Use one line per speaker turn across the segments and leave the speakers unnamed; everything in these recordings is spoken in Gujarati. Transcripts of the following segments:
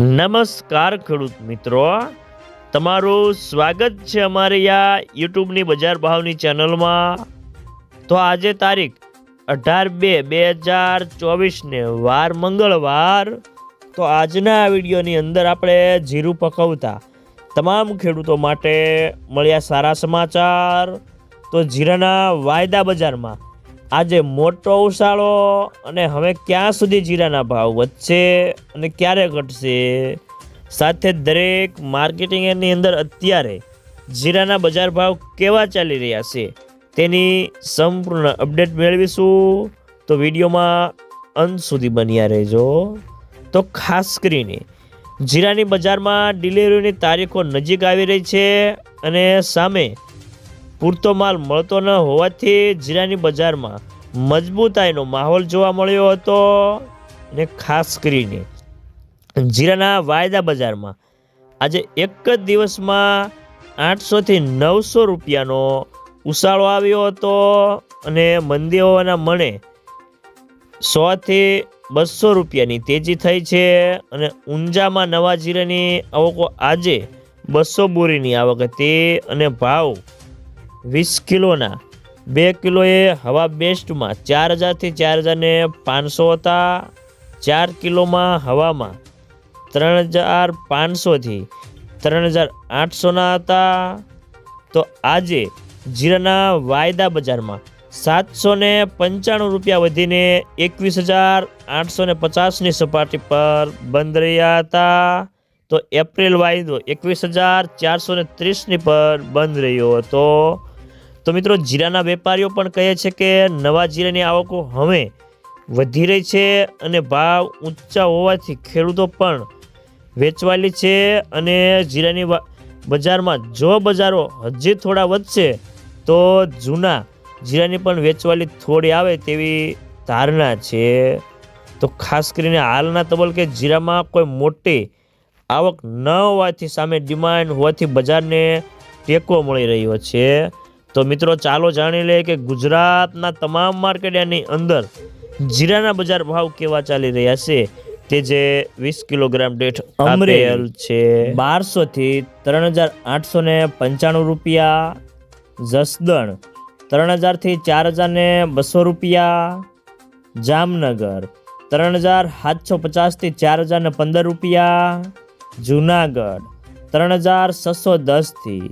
નમસ્કાર ખેડૂત મિત્રો. તમારું સ્વાગત છે અમારી આ યુટ્યુબની બજાર ભાવની ચેનલમાં. તો આજે તારીખ અઢાર બે બે હજાર ચોવીસને વાર મંગળવાર. તો આજના વિડીયોની અંદર આપણે જીરું પકવતા તમામ ખેડૂતો માટે મળ્યા સારા સમાચાર. તો જીરાના વાયદા બજારમાં આજે મોટો ઉછાળો અને હવે ક્યાં સુધી જીરાના ભાવ વધશે અને ક્યારે ઘટશે? સાથે દરેક માર્કેટિંગની અંદર અત્યારે જીરાના બજાર ભાવ કેવા ચાલી રહ્યા છે તેની સંપૂર્ણ અપડેટ મેળવીશું. તો વિડીયોમાં અંત સુધી બન્યા રહેજો. તો ખાસ કરીને જીરાની બજારમાં ડિલિવરીની તારીખો નજીક આવી રહી છે અને સામે પૂરતો માલ મળતો ન હોવાથી જીરાની બજારમાં મજબૂતાઈનો માહોલ જોવા મળ્યો હતો અને ખાસ કરીને જીરાના વાયદા બજારમાં આજે એક જ દિવસમાં આઠસોથી નવસો રૂપિયાનો ઉછાળો આવ્યો હતો અને મંદી હોવાના મણે સોથી બસો રૂપિયાની તેજી થઈ છે અને ઊંઝામાં નવા જીરાની આવકો આજે બસો બોરીની આવક હતી અને ભાવ વીસ કિલોના. બે કિલોએ હવા બેસ્ટમાં ચાર હજારથી ચાર હજારને પાંચસો હતા. ચાર કિલોમાં હવામાં ત્રણ હજાર પાંચસોથી ત્રણ હજાર આઠસોના હતા. તો આજે જીરાના વાયદા બજારમાં સાતસો ને પંચાણું રૂપિયા વધીને એકવીસ હજાર આઠસો ને પચાસની સપાટી પર બંધ રહ્યા હતા. તો એપ્રિલ વાયદો એકવીસ હજાર ચારસો ને ત્રીસની પર બંધ રહ્યો હતો. તો મિત્રો જીરાના વેપારીઓ પણ કહે છે કે નવા જીરાની આવકો હવે વધી રહી છે અને ભાવ ઊંચા હોવાથી ખેડૂતો પણ વેચવાલી છે અને જીરાની બજારમાં જો બજારો હજી થોડા વધશે, તો જૂના જીરાની પણ વેચવાલી થોડી આવે તેવી ધારણા છે. તો ખાસ કરીને હાલના તબલકે જીરામાં કોઈ મોટી આવક ન હોવાથી સામે ડિમાન્ડ હોવાથી બજારને ટેકો મળી રહ્યો છે. તો મિત્રો ચાલો જાણી લઈએ કે ગુજરાતના તમામ માર્કેટની અંદર જીરાના બજાર ભાવ કેવા ચાલી રહ્યા છે. તે જે વીસ કિલોગ્રામ દીઠ અમરેલ છે. બારસો થી ત્રણ હજાર આઠસો ને પંચાણું રૂપિયા. જસદણ ત્રણ હજારથી ચાર હજાર ને બસો રૂપિયા. જામનગર ત્રણ હજાર સાતસો પચાસથી ચાર હજાર ને પંદર રૂપિયા. જુનાગઢ ત્રણ હજાર છસો દસથી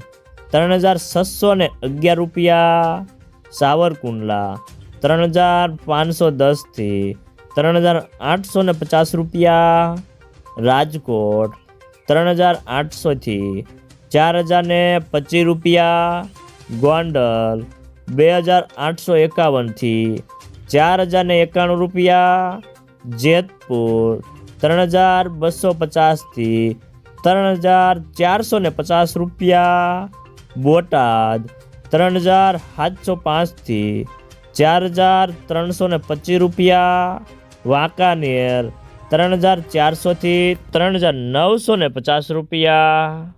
ત્રણ હજાર છસો ને અગિયાર રૂપિયા. સાવરકુંડલા, ત્રણ હજાર પાંચસો દસથી, ત્રણ હજાર આઠસો ને પચાસ રૂપિયા. રાજકોટ, ત્રણ હજાર આઠસોથી, ચાર હજાર ને પચીસ રૂપિયા. ગોંડલ, બે હજાર આઠસો એકાવનથી, ચાર હજાર ને એકાણું રૂપિયા. જેતપુર, ત્રણ હજાર બસો પચાસથી, ત્રણ હજાર ચારસો ને પચાસ રૂપિયા. બોટાદ ત્રણ હજાર સાતસો પાંચથી ચાર હજાર ત્રણસો ને પચીસ રૂપિયા. વાંકાનેર ત્રણ હજાર ચારસોથી ત્રણ હજાર નવસો ને પચાસ રૂપિયા.